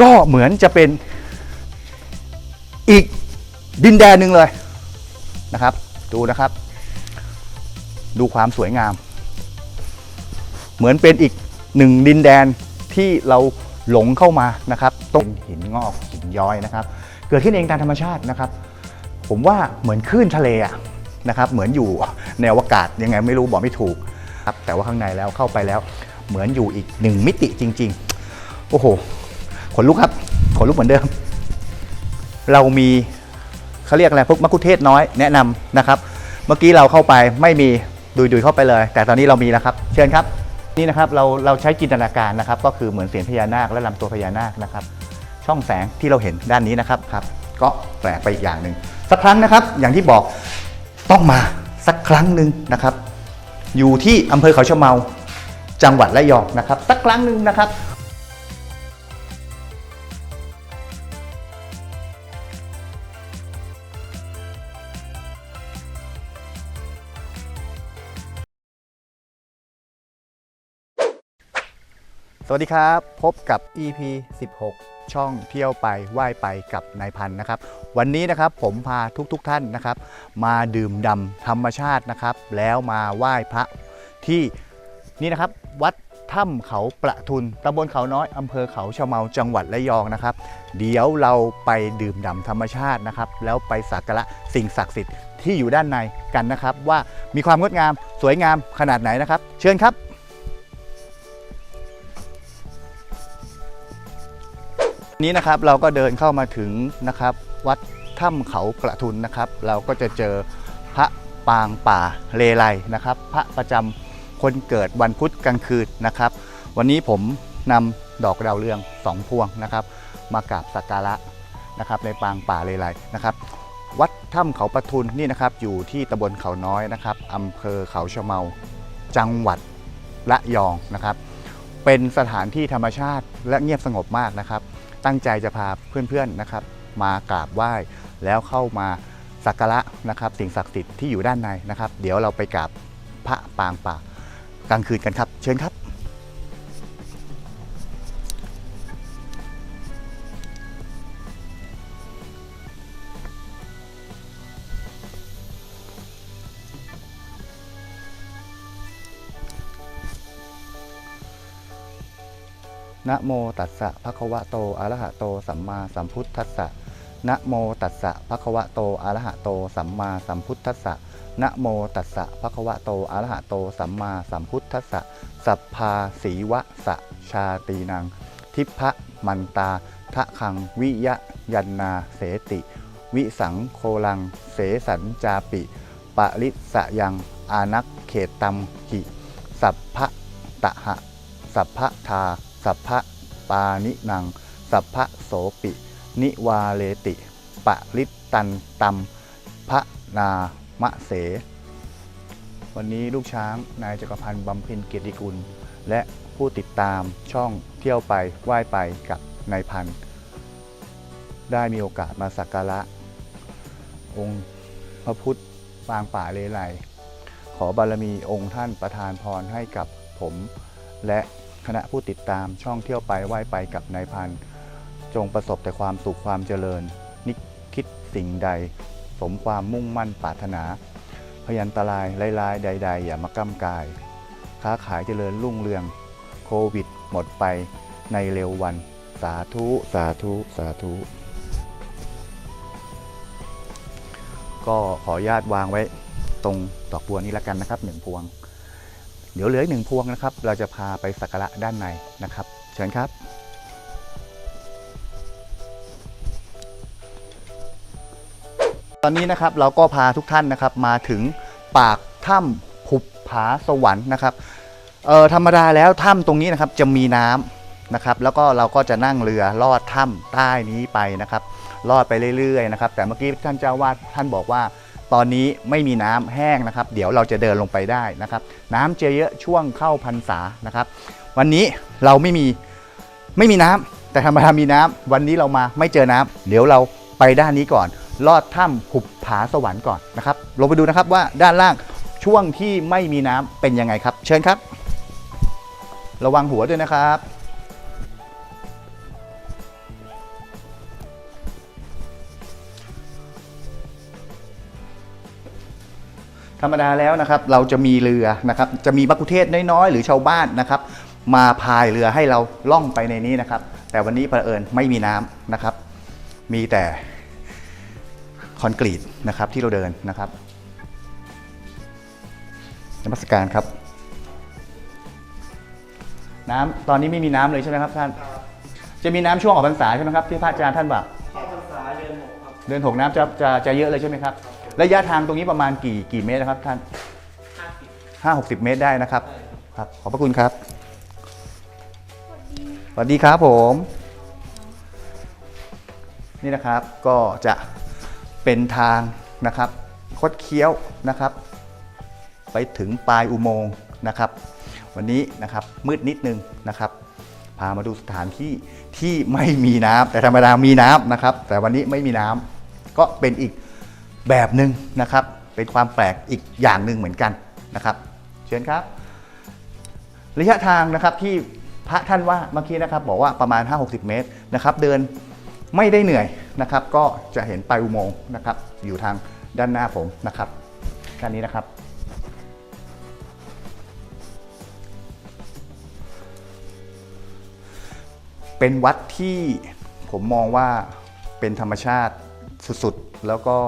ก็เหมือนจะเป็นอีกดินแดนหนึ่งเลยนะครับ ดูนะครับ ดูความสวยงาม เหมือนเป็นอีกหนึ่งดินแดนที่เราหลงเข้ามานะครับต้นหินงอกหินย้อยนะครับ เกิดขึ้นเองตามธรรมชาตินะครับ ผมว่าเหมือนคลื่นทะเลอะนะครับ เหมือนอยู่ในอวกาศยังไงไม่รู้บอกไม่ถูกครับแต่ว่าข้างในแล้วเข้าไปแล้ว เหมือนอยู่อีกหนึ่งมิติจริง ๆ โอ้โห ขนลุกครับ ขนลุกเหมือนเดิม เรามีเขาเรียกอะไรพวกมักคุเทศน้อยแนะนำนะครับ เมื่อกี้เราเข้าไปไม่มีดุยๆเข้าไปเลย แต่ตอนนี้เรามีแล้วครับ เชิญครับ นี่นะครับเราเราใช้จินตนาการนะครับ ก็คือเหมือนเสียงพญานาคและลำตัวพญานาคนะครับ ช่องแสงที่เราเห็นด้านนี้นะครับครับ ก็แปลกไปอีกอย่างหนึ่งสักครั้งนะครับ อย่างที่บอกต้องมาสักครั้งหนึ่งนะครับ อยู่ที่อำเภอเขาชะเมาจังหวัดระยองนะครับ สักครั้งหนึ่งนะครับ สวัสดีครับ พบกับ EP 16 ช่องเที่ยวไปไหว้ไปกับนายพันธ์นะครับ วันนี้นะครับผมพาทุกๆทท่านนะครับ มาดื่มด่ำธรรมชาตินะครับ แล้วมาไหว้พระที่นี่นะครับ วัดถ้ำเขาประทุนตำบลเขาน้อยอำเภอเขาชะเมาจังหวัดระยองนะครับ เดี๋ยวเราไปดื่มด่ำธรรมชาตินะครับ แล้วไปสักการะสิ่งศักดิ์สิทธิ์ที่อยู่ด้านในกันนะครับ ว่ามีความงดงามสวยงามขนาดไหนนะครับ เชิญครับ นี้นะครับเราก็เดินเข้ามาถึงนะครับ วัดถ้ำเขากระทุนนะครับ เราก็จะเจอพระปางป่าเลไลนะครับ พระประจำคนเกิดวันพุธกลางคืนนะครับ วันนี้ผมนำดอกดาวเรืองสองพวงนะครับ มากราบสักการะนะครับในปางป่าเลไลนะครับ วัดถ้ำเขาประทุนนี่นะครับอยู่ที่ตำบลเขาน้อยนะครับอำเภอเขาเชะเมา จังหวัดระยองนะครับ เป็นสถานที่ธรรมชาติและเงียบสงบมากนะครับ ตั้งใจจะพาเพื่อนๆนะครับ มากราบไหว้แล้วเข้ามาสักการะนะครับ สิ่งศักดิ์สิทธิ์ที่อยู่ด้านในนะครับ เดี๋ยวเราไปกราบพระปางป่ากลางคืนกันครับ เชิญครับ นะโมตัสสะภะคะวะโตอะระหะโตสัมมาสัมพุทธัสสะนะโมตัสสะภะคะวะโตอะระหะโตสัมมาสัมพุทธัสสะนะโมตัสสะภะคะวะโตอะระหะโตสัมมาสัมพุทธัสสะสัพพาสีวะสะชาตีนัง ทิพะมันตาทะคังวิยะยันนาเสติ วิสังโคลัง เสสัญจาปิปะริสะยังอานักเขตตัมหิ สัพพะตะหะ สัพพะทา สัพพะปานินัง สัพพะโสปิ นิวาเลติ ปะริตตันตัมพระนามะเส วันนี้ลูกช้างนายจักรพันธ์บำเพ็ญเกียรติกุล และผู้ติดตามช่องเที่ยวไปไหว้ไปกับนายพันธ์ได้มีโอกาสมาสักการะ องค์พระพุทธปางป่าเลไลขอบารมีองค์ท่านประทานพรให้กับผมและ คณะผู้ติดตามช่องเที่ยวไปไหว้ไปกับนายพัน จงประสบแต่ความสุขความเจริญ นิคิดสิ่งใด สมความมุ่งมั่นปรารถนา พยันตรายลายๆ ใด ๆ อย่ามากำกาย ค้าขายเจริญรุ่งเรือง โควิด หมดไปในเร็ววัน สาธุ สาธุ สาธุ ก็ขออนุญาตวางไว้ตรงดอกบัวนี้แล้วกันนะครับหนึ่งพวง เดี๋ยวเหลืออีกหนึ่งพวงนะครับ เราจะพาไปสักการะด้านในนะครับ เชิญครับ ตอนนี้นะครับเราก็พาทุกท่านนะครับมาถึงปากถ้ำผุบผาสวรรค์นะครับเออธรรมดาแล้วถ้ำตรงนี้นะครับจะมีน้ำนะครับ แล้วก็เราก็จะนั่งเรือลอดถ้ำใต้นี้ไปนะครับลอดไปเรื่อยๆนะครับ แต่เมื่อกี้ท่านเจ้าวาดท่านบอกว่า ตอนนี้ไม่มีน้ำแห้งนะครับ เดี๋ยวเราจะเดินลงไปได้นะครับ น้ำจเยอะช่วงเข้าพรรษานะครับ วันนี้เราไม่มีไม่มีน้ำแต่ธรรมดามีน้ำวันนี้เรามาไม่เจอน้ำเดี๋ยวเราไปด้านนี้ก่อน ลอดถ้ำหุบผาสวรรค์ก่อนนะครับลงไปดูนะครับว่าด้านล่างช่วงที่ไม่มีน้ำเป็นยังไงครับ เชิญครับ ระวังหัวด้วยนะครับ ธรรมดาแล้วนะครับเราจะมีเรือนะครับจะมีบักคุเทศน้อยๆ หรือชาวบ้านนะครับ มาพายเรือให้เราล่องไปในนี้นะครับ แต่วันนี้เผอิญไม่มีน้ำนะครับ มีแต่คอนกรีตนะครับที่เราเดินนะครับนมัสการครับ น้ำตอนนี้ไม่มีน้ำเลยใช่ไหมครับท่าน จะมีน้ำช่วงออกพรรษาใช่ไหมครับที่พระอาจารย์ท่านบอกเข้าพรรษาเดือนหกครับเดินหกน้ำจะจะจะเยอะเลยใช่ไหมครับ ระยะทางตรงนี้ประมาณกี่กี่เมตรนะครับท่านห้าสิบห้าหกสิบเมตรได้นะครับใช่ครับ ครับ ขอบพระคุณครับ สวัสดีครับผม นี่นะครับก็จะเป็นทางนะครับคดเคี้ยวนะครับ ไปถึงปลายอุโมงค์นะครับ วันนี้นะครับมืดนิดนึงนะครับ พามาดูสถานที่ที่ไม่มีน้ำแต่ธรรมดามีน้ำนะครับ แต่วันนี้ไม่มีน้ำก็เป็นอีก แบบหนึ่งนะครับ เป็นความแปลกอีกอย่างหนึ่งเหมือนกันนะครับ เชิญครับ ระยะทางนะครับที่พระท่านว่าเมื่อกี้นะครับ บอกว่าประมาณ 5-60 เมตรนะครับ เดินไม่ได้เหนื่อยนะครับ ก็จะเห็นปลายอุโมงค์นะครับ อยู่ทางด้านหน้าผมนะครับด้านนี้นะครับ เป็นวัดที่ผมมองว่าเป็นธรรมชาติสุดๆ แล้วก็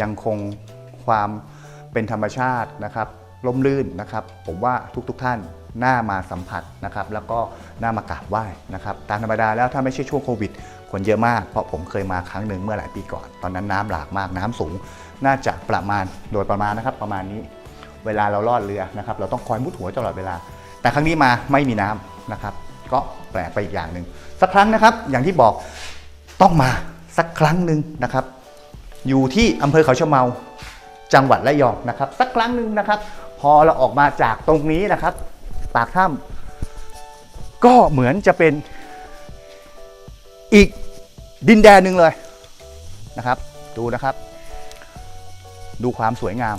ยังคงความเป็นธรรมชาตินะครับร่มรื่นนะครับ ผมว่าทุกๆทท่านน่ามาสัมผัสนะครับ แล้วก็น่ามากราบไหว้นะครับตามธรรมดาแล้วถ้าไม่ใช่ช่วงโควิดคนเยอะมาก เพราะผมเคยมาครั้งหนึ่งเมื่อหลายปีก่อน ตอนนั้นน้ำหลากมากน้ำสูง น่าจะประมาณโดยประมาณนะครับ ประมาณนี้ เวลาเราลอดเรือนะครับ เราต้องคอยมุดหัวตลอดเวลา แต่ครั้งนี้มาไม่มีน้ำนะครับ ก็แปลกไปอีกอย่างหนึ่งสักครั้งนะครับ อย่างที่บอกต้องมาสักครั้งหนึ่งนะครับ อยู่ที่อำเภอเขาชะเมา จังหวัดระยองนะครับ สักครั้งหนึ่งนะครับ พอเราออกมาจากตรงนี้นะครับ ปากถ้ำก็เหมือนจะเป็นอีกดินแดนหนึ่งเลยนะครับ ดูนะครับ ดูความสวยงาม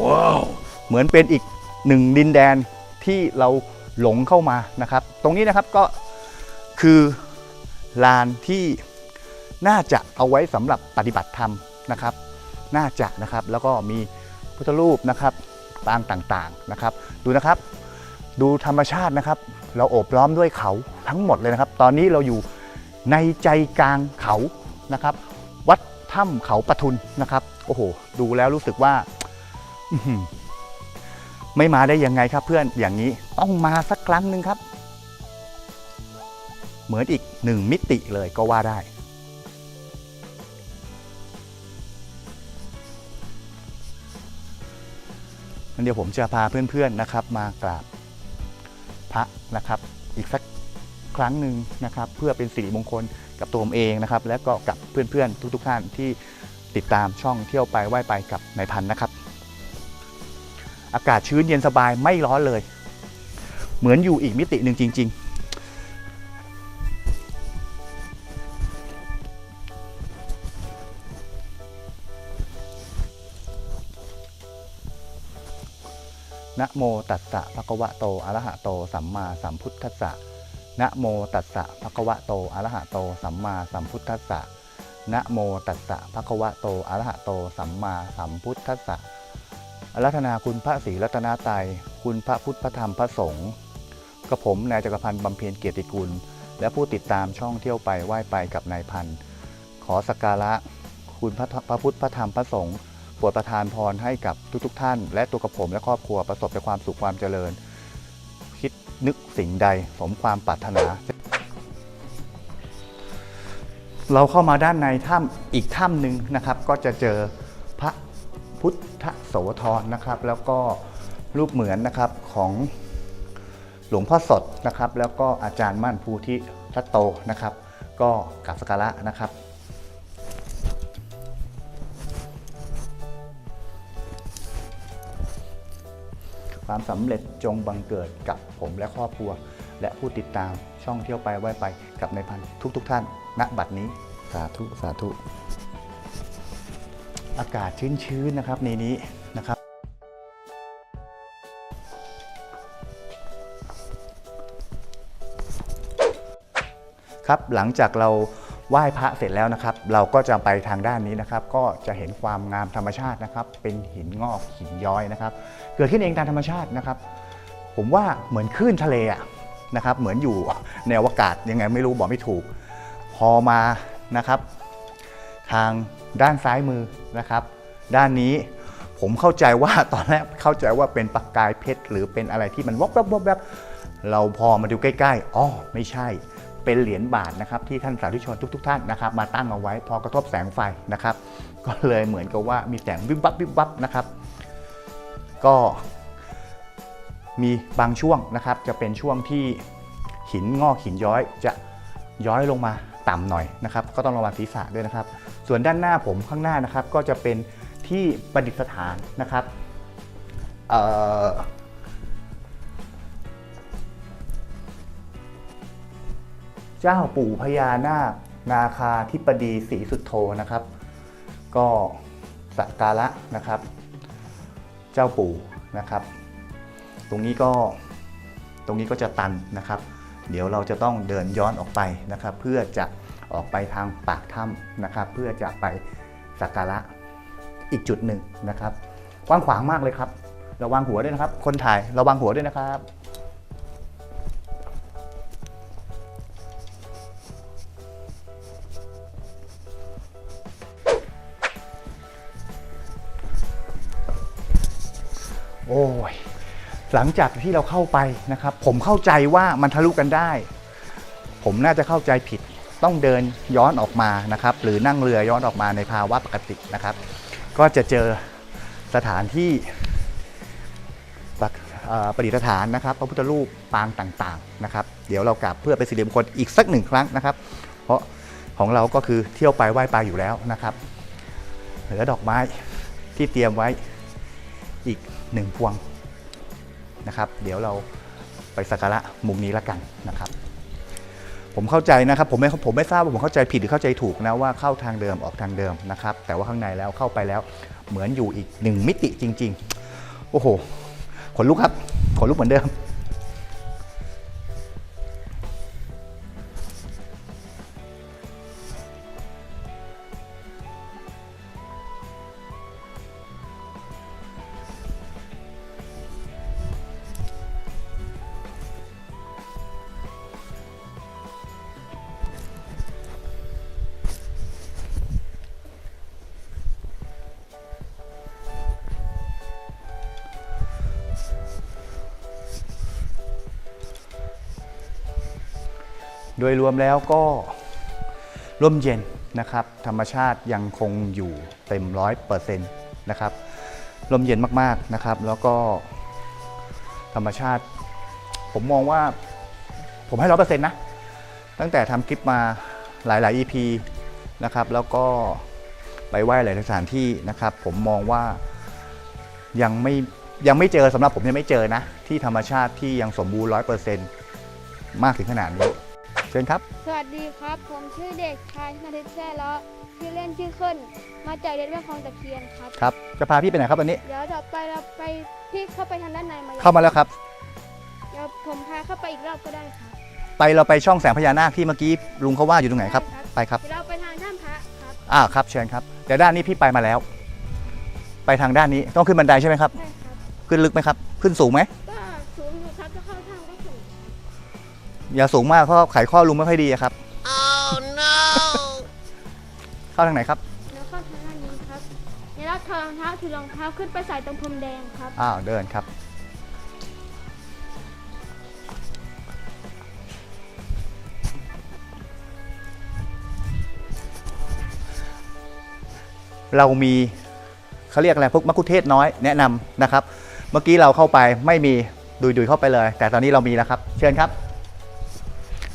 ว้าวเหมือนเป็นอีกหนึ่งดินแดนที่เราหลงเข้ามานะครับ ตรงนี้นะครับก็คือลานที่ น่าจะเอาไว้สำหรับปฏิบัติธรรมนะครับ น่าจะนะครับแล้วก็มีพุทธรูปนะครับปางต่างๆนะครับ ดูนะครับ ดูธรรมชาตินะครับ เราโอบล้อมด้วยเขาทั้งหมดเลยนะครับ ตอนนี้เราอยู่ในใจกลางเขานะครับ วัดถ้ำเขาปะทุนนะครับ โอ้โห ดูแล้วรู้สึกว่าไม่มาได้ยังไงครับเพื่อนอย่างนี้ต้องมาสักครั้งหนึ่งครับ เหมือนอีกหนึ่งมิติเลยก็ว่าได้ เดี๋ยวผมจะพาเพื่อนๆนะครับ มากราบพระนะครับ อีกสักครั้งหนึ่งนะครับ เพื่อเป็นสิริมงคลกับตัวผมเองนะครับ และก็กับเพื่อนๆ ทุกๆท่านที่ติดตามช่องเที่ยวไปไหว้ไปกับนายพันนะครับ อากาศชื้นเย็นสบายไม่ร้อนเลย เหมือนอยู่อีกมิติหนึ่งจริง ๆ นะโมตัสสะภะคะวะโตอะระหะโต สัมมาสัมพุทธัสสะนะโมตัสสะภะคะวะโตอะระหะโต สัมมาสัมพุทธัสสะนะโมตัสสะภะคะวะโตอะระหะโต สัมมาสัมพุทธัสสะอารัธนาคุณพระศรีรัตนตรัยคุณพระพุทธพระธรรมพระสงฆ์กระผมนายจักรพันธ์บำเพ็ญเกียรติกุล และผู้ติดตามช่องเที่ยวไปไหว้ไปกับนายพันธ์ขอสักการะคุณพระพระพุทธพระธรรมพระสงฆ์ ปรดประทานพรให้กับทุกๆทท่าน และตัวกระผมและครอบครัวประสบแต่ความสุขความเจริญ คิดนึกสิ่งใดสมความปรารถนา เราเข้ามาด้านในถ้ำอีกถ้ำหนึ่งนะครับ ก็จะเจอพระพุทธโสธรนะครับ แล้วก็รูปเหมือนนะครับของหลวงพ่อสดนะครับ แล้วก็อาจารย์มั่นภูธิทัตโตนะครับ ก็กราบสักการะนะครับ ความสำเร็จจงบังเกิดกับผมและครอบครัว และผู้ติดตามช่องเที่ยวไปไหว้ไปกับในพันทุก ๆทท่าน ณบัดนี้สาธุสาธุ อากาศชื้นๆนะครับในนี้นะครับ ครับหลังจากเรา ไหว้พระเสร็จแล้วนะครับ เราก็จะไปทางด้านนี้นะครับ ก็จะเห็นความงามธรรมชาตินะครับ เป็นหินงอกหินย้อยนะครับ เกิดขึ้นเองตามธรรมชาตินะครับ ผมว่าเหมือนคลื่นทะเลอะนะครับ เหมือนอยู่ในอวกาศยังไงไม่รู้บอกไม่ถูก พอมานะครับ ทางด้านซ้ายมือนะครับ ด้านนี้ผมเข้าใจว่าตอนแรกเข้าใจว่าเป็นประกายเพชร หรือเป็นอะไรที่มันวบวับวบวับเราพอมาดูใกล้ๆอ๋อไม่ใช่ เป็นเหรียญบาทนะครับที่ท่านสาธุชนทุก ๆ ท่านนะครับมาตั้งเอาไว้พอกระทบแสงไฟนะครับ ก็เลยเหมือนกับว่ามีแสงวิบวับวิบวับนะครับ ก็มีบางช่วงนะครับจะเป็นช่วงที่หินงอกหินย้อยจะย้อยลงมาต่ำหน่อยนะครับ ก็ต้องระวังศีรษะด้วยนะครับ ส่วนด้านหน้าผมข้างหน้านะครับ ก็จะเป็นที่ประดิษฐานนะครับ เจ้าปู่พญานาคนาคาธิปดีศรีสุดโทนะครับ ก็สักการะนะครับ เจ้าปู่นะครับ ตรงนี้ก็ตรงนี้ก็จะตันนะครับ เดี๋ยวเราจะต้องเดินย้อนออกไปนะครับ เพื่อจะออกไปทางปากถ้ำนะครับ เพื่อจะไปสักการะอีกจุดหนึ่งนะครับกว้างขวางมากเลยครับ ระวังหัวด้วยนะครับ คนถ่ายระวังหัวด้วยนะครับ โอ้ยหลังจากที่เราเข้าไปนะครับ ผมเข้าใจว่ามันทะลุกันได้ ผมน่าจะเข้าใจผิดต้องเดินย้อนออกมานะครับ หรือนั่งเรือย้อนออกมาในภาวะปกตินะครับ ก็จะเจอสถานที่ประดิษฐานนะครับพระพุทธรูปปางต่างๆนะครับ เดี๋ยวเรากลับเพื่อเป็นสิริมงคลอีกสักหนึ่งครั้งนะครับ เพราะของเราก็คือเที่ยวไปไหว้ไปอยู่แล้วนะครับเหลือดอกไม้ที่เตรียมไว้อีก หนึ่งพวงนะครับ เดี๋ยวเราไปสักการะมุมนี้ละกันนะครับ ผมเข้าใจนะครับผมไม่ผมไม่ทราบว่าผมเข้าใจผิดหรือเข้าใจถูกนะว่าเข้าทางเดิมออกทางเดิมนะครับ แต่ว่าข้างในแล้วเข้าไปแล้วเหมือนอยู่อีกหนึ่งมิติจริง ๆ โอ้โหขนลุกครับขนลุกเหมือนเดิม โดยรวมแล้วก็ร่มเย็นนะครับ ธรรมชาติยังคงอยู่เต็มร้อยเปอร์เซ็นต์นะครับร่มเย็นมากๆนะครับ แล้วก็ธรรมชาติ ผมมองว่าผมให้ร้อยเปอร์เซ็นต์นะ ตั้งแต่ทำคลิปมาหลาย ๆ EP นะครับ แล้วก็ไปไหว้หลายๆสถานที่นะครับ ผมมองว่ายังไม่ยังไม่เจอสำหรับผมยังไม่เจอนะ ที่ธรรมชาติที่ยังสมบูรณ์ร้อยเปอร์เซ็นต์มากถึงขนาดนี้ เชิญครับ สวัสดีครับ ผมชื่อเด็กชายธนทิศแซ่เลาะชื่อเล่นชื่อขึ้น มาจากเรียนแม่คลองตะเคียนครับ ครับ จะพาพี่ไปไหนครับวันนี้ เดี๋ยวต่อไปเราไปพี่เข้าไปทางด้านในมายังเข้ามาแล้วครับ เดี๋ยวผมพาเข้าไปอีกรอบก็ได้ครับไปเราไปช่องแสงพญานาคที่เมื่อกี้ลุงเขาว่าอยู่ตรงไหนครับ ไปครับ เดี๋ยวเราไปทางถ้ำพระครับ อ่าครับ เชิญครับ แต่ด้านนี้พี่ไปมาแล้ว ไปทางด้านนี้ต้องขึ้นบันไดใช่ไหมครับ ใช่ครับ ขึ้นลึกไหมครับ ขึ้นสูงไหม อย่าสูงมากเพราะไขข้อลุงไม่ค่อยดีอะครับเข้าทางไหนครับเดี๋ยวเข้าทางด้านนี้ครับเดี๋ยวเราถอดรองเท้าถือรองเท้าขึ้นไปใส่ตรงพรมแดงครับ อ้าวเดินครับ เรามีเขาเรียกอะไรพวกมักคุเทศน้อยแนะนำนะครับ เมื่อกี้เราเข้าไปไม่มีดุยๆเข้าไปเลย แต่ตอนนี้เรามีแล้วครับ เชิญครับ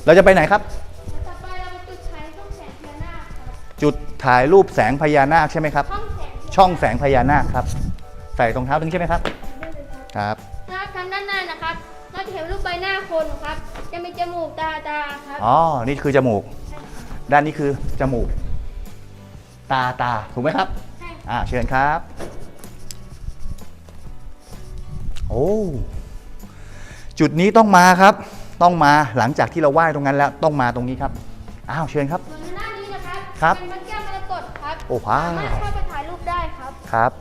เราจะไปไหนครับ ต่อไปเราไปจุดใช้ช่องแสงพญานาคครับจุดถ่ายรูปแสงพญานาคใช่ไหมครับ ช่องแสงช่องแสงพญานาคครับ ใส่ตรงเท้าตรงนี้ใช่ไหมครับ ได้เลยครับครับ นะครับทางด้านหน้านะครับ เราจะเห็นรูปใบหน้าคนครับ จะมีจมูกตาตาครับอ๋อ นี่คือจมูก ด้านนี้คือจมูก ตาตา ถูกไหมครับ ใช่อ่า เชิญครับ โอ้ จุดนี้ต้องมาครับ ต้องมาหลังจากที่เราไหว้ตรงนั้นแล้วต้องมาตรงนี้ครับ อ้าวเชิญครับ ส่วนทางด้านนี้ครับ เป็นพระแก้วมรกตครับโอ้ว้าวสามารถเข้าไปถ่ายรูปได้ครับ ครับ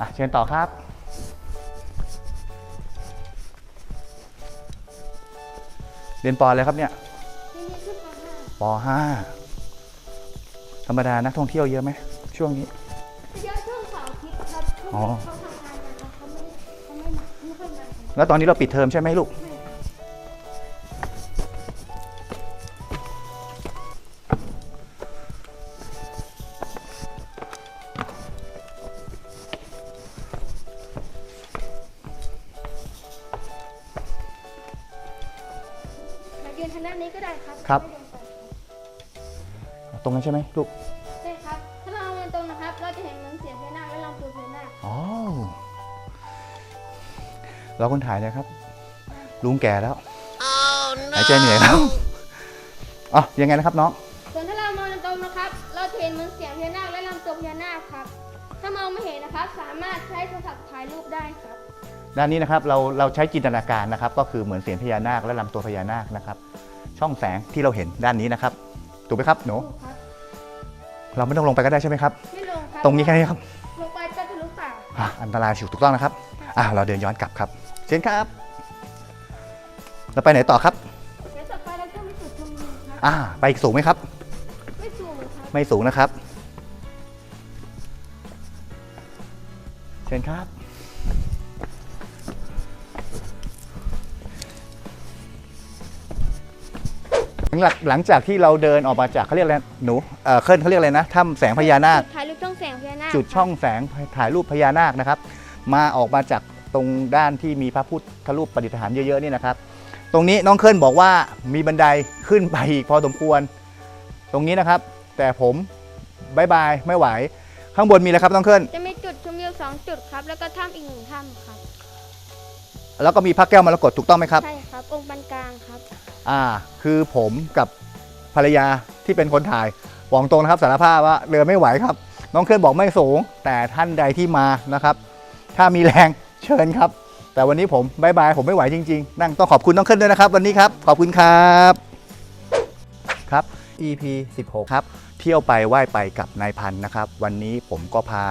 อะ เชิญต่อครับ เรียนปออะไรครับเนี่ยที่นี่ขึ้นมาห้าปห้าธรรมดานักท่องเที่ยวเยอะไหมช่วงนี้ อ๋อเขาทำงานกันครับเขาไม่ได้เขาไม่มาไม่ค่อยมากันแล้วตอนนี้เราปิดเทอมใช่ไหมลูกมายืนทางด้านนี้ก็ได้ครับครับไม่เดินไปครับตรงนั้นใช่ไหมลูก เราคนถ่ายนะครับ ลุงแก่แล้วหายใจเหนื่อยแล้วอ๋อยังไงนะครับน้องส่วนถ้าเรามองตรงๆนะครับ เราจะเห็นเหมือนเสียงพญานาคและลำตัวพญานาคครับ ถ้ามองไม่เห็นนะครับ สามารถใช้โทรศัพท์ถ่ายรูปได้ครับ ด้านนี้นะครับเราเราใช้จินตนาการนะครับ ก็คือเหมือนเสียงพญานาคและลำตัวพญานาคนะครับ ช่องแสงที่เราเห็นด้านนี้นะครับถูกไหมครับหนูถูกครับเราไม่ต้องลงไปก็ได้ใช่ไหมครับ ไม่ลงครับตรงนี้แค่นี้ครับ ลงไปก็ทะลุเปล่าอะอันตรายถูกต้องนะครับ อะเราเดินย้อนกลับครับ เชิญครับเราไปไหนต่อครับเดี๋ยวต่อไปเราจะไปจุดชมวิวครับอ่าไปอีกสูงไหมครับ ไม่สูงครับไม่สูงนะครับ เชิญครับ หลังหลังจากที่เราเดินออกมาจากเขาเรียกอะไรหนูเอ่อเคลื่อนเขาเรียกอะไรนะถ้ำแสงพญานาคถ่ายรูปช่องแสงพญานาคจุดช่องแสงถ่ายรูปพญานาคนะครับ มาออกมาจากต รงด้านที่มีพระพุทธรูปประดิษฐานเยอะๆนี่นะครับ ตรงนี้น้องเคิลบอกว่ามีบันไดขึ้นไปอีกพอสมควร ตรงนี้นะครับ แต่ผมบายบายไม่ไหว ข้างบนมีอะไรครับน้องเคิลจะมีจุดชมวิวสองจุดครับ แล้วก็ถ้ำอีกหนึ่งถ้ำครับ แล้วก็มีพระแก้วมรกตถูกต้องไหมครับ ใช่ครับ องค์ปานกลางครับ อ่า คือผมกับภรรยาที่เป็นคนถ่ายบอกตรงนะครับสารภาพว่าเรือไม่ไหวครับ น้องเคลื่อนบอกไม่สูง แต่ท่านใดที่มานะครับ ถ้ามีแรง เชิญครับ แต่วันนี้ผมบายบายผมไม่ไหวจริงๆ นั่งต้องขอบคุณน้องเคลื่อนด้วยนะครับวันนี้ครับขอบคุณครับครับ EP 16 ครับ เที่ยวไปไหว้ไปกับนายพันธ์นะครับ วันนี้ผมก็พา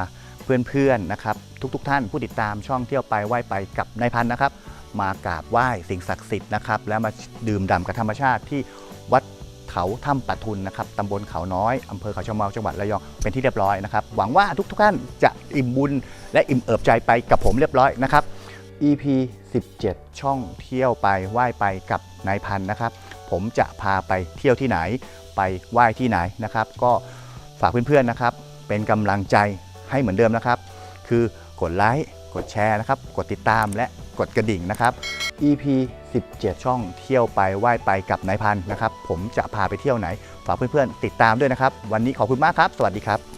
เพื่อนๆนะครับ ทุกๆท่านผู้ติดตามช่องเที่ยวไปไหว้ไปกับนายพันธ์นะครับ มากราบไหว้สิ่งศักดิ์สิทธิ์นะครับ และมาดื่มด่ำกับธรรมชาติที่วัด เขาถ้ำปะทุนนะครับตำบลเขาน้อยอำเภอเขาชะเมาจังหวัดระยองเป็นที่เรียบร้อยนะครับ หวังว่าทุกๆท่านจะอิ่มบุญและอิ่มเอิบใจไปกับผมเรียบร้อยนะครับ EP 17 ช่องเที่ยวไปไหว้ไปกับนายพันนะครับ ผมจะพาไปเที่ยวที่ไหน ไปไหว้ที่ไหนนะครับ ก็ฝากเพื่อนๆนะครับ เป็นกำลังใจให้เหมือนเดิมนะครับ คือกดไลค์กดแชร์นะครับ กดติดตามและ กดกระดิ่งนะครับ EP 17 ช่องเที่ยวไปไหว้ไปกับนายพันนะครับ ผมจะพาไปเที่ยวไหน ฝากเพื่อนๆติดตามด้วยนะครับ วันนี้ขอบคุณมากครับ สวัสดีครับ